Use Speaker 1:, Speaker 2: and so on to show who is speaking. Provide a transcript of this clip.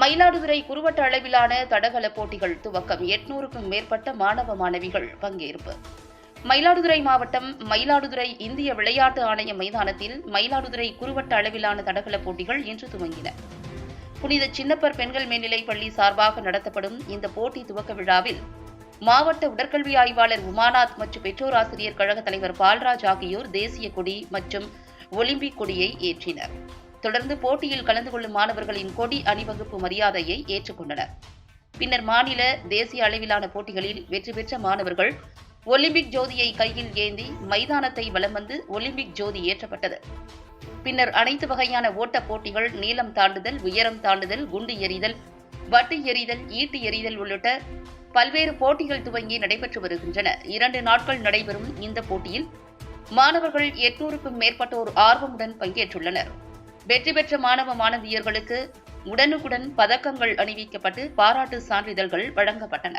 Speaker 1: மயிலாடுதுறை குறுவட்ட அளவிலான தடகள போட்டிகள் துவக்கம். எட்நூறுக்கும் மேற்பட்ட மாணவ மாணவிகள் பங்கேற்பு. மயிலாடுதுறை மாவட்டம் மயிலாடுதுறை இந்திய விளையாட்டு ஆணைய மைதானத்தில் மயிலாடுதுறை குறுவட்ட அளவிலான தடகள போட்டிகள் இன்று துவங்கின. புனித சின்னப்பர் பெண்கள் மேல்நிலைப் பள்ளி சார்பாக நடத்தப்படும் இந்த போட்டி துவக்க விழாவில் மாவட்ட உடற்கல்வி ஆய்வாளர் உமாநாத் மற்றும் பெற்றோர் ஆசிரியர் கழக தலைவர் பால்ராஜ் ஆகியோர் தேசிய கொடி மற்றும் ஒலிம்பிக் கொடியை ஏற்றினர். தொடர்ந்து போட்டியில் கலந்து கொள்ளும் மாணவர்களின் கொடி அணிவகுப்பு மரியாதையை ஏற்றுக்கொண்டனர். பின்னர் மாநில தேசிய அளவிலான போட்டிகளில் வெற்றி பெற்ற மாணவர்கள் ஒலிம்பிக் ஜோதியை கையில் ஏந்தி மைதானத்தை வலம் வந்து ஒலிம்பிக் ஜோதி ஏற்றப்பட்டது. பின்னர் அனைத்து வகையான ஓட்டப் போட்டிகள் நீளம் தாண்டுதல் உயரம் தாண்டுதல் குண்டு எறிதல் வட்டு எறிதல் ஈட்டு எறிதல் உள்ளிட்ட பல்வேறு போட்டிகள் துவங்கி நடைபெற்று வருகின்றன. இரண்டு நாட்கள் நடைபெறும் இந்த போட்டியில் மாணவர்கள் எட்நூறுக்கும் மேற்பட்டோர் ஆர்வமுடன் பங்கேற்றுள்ளனர். வெற்றி பெற்ற மாணவ மாணவியர்களுக்கு உடனுக்குடன் பதக்கங்கள் அணிவிக்கப்பட்டு பாராட்டு சான்றிதழ்கள் வழங்கப்பட்டன.